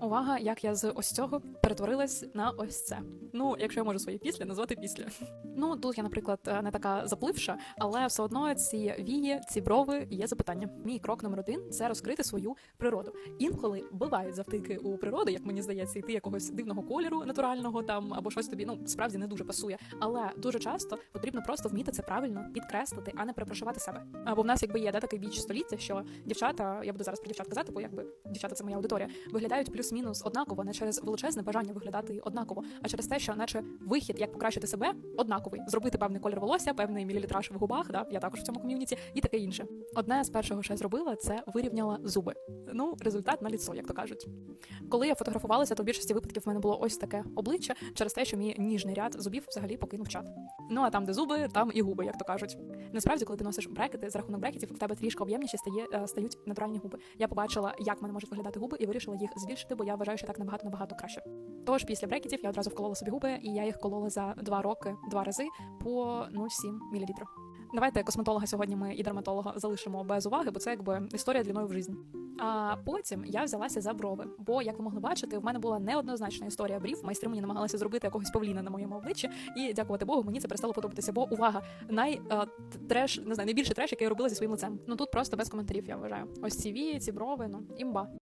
Увага, як я з ось цього перетворилась на ось це. Ну, якщо я можу своє після назвати після. Ну тут я, наприклад, е, не така запливша, але все одно ці вії, ці брови є запитання. Мій крок номер один це розкрити свою природу. Інколи бувають завтики у природи, як мені здається, і ти якогось дивного кольору натурального там або щось тобі ну справді не дуже пасує. Але дуже часто потрібно просто вміти це правильно підкреслити, а не перепрошувати себе. Або в нас якби є да, такий біч століття, що дівчата, я буду зараз про дівчат казати, бо якби дівчата це моя аудиторія, виглядають плюс-мінус однаково, не через величезне бажання виглядати однаково, а через те, що наче вихід, як покращити себе, однаковий, зробити певний колір волосся, певний мілілітраж в губах, да, я також в цьому ком'юніті, і таке інше. Одне з першого, що я зробила, це вирівняла зуби. Ну, результат на ліцо, як то кажуть. Коли я фотографувалася, то в більшості випадків в мене було ось таке обличчя через те, що мій ніжний ряд зубів взагалі покинув чат. Ну а там, де зуби, там і губи, як то кажуть. Насправді, коли ти носиш брекети, за рахунок брекетів в тебе трішки об'ємніші стає е, стають натуральні губи. Я побачила, як мене можуть виглядати губи, і вирішила їх збільшити, бо я вважаю, що так набагато набагато краще. Тож після брекетів я одразу вколола собі губи, і я їх колола за два роки два рази по 0,7 мл. Давайте косметолога сьогодні ми і дерматолога залишимо без уваги, бо це якби історія длиною в житті. А потім я взялася за брови. Бо, як ви могли бачити, в мене була неоднозначна історія брів. Майстри мені намагалися зробити якогось павліна на моєму обличчі, і дякувати Богу, мені це перестало подобатися. Бо увага, най е, треш, не знаю, найбільший треш, який я робила зі своїм лицем. Ну тут просто без коментарів, я вважаю. Ось ці вії, ці брови, ну імба.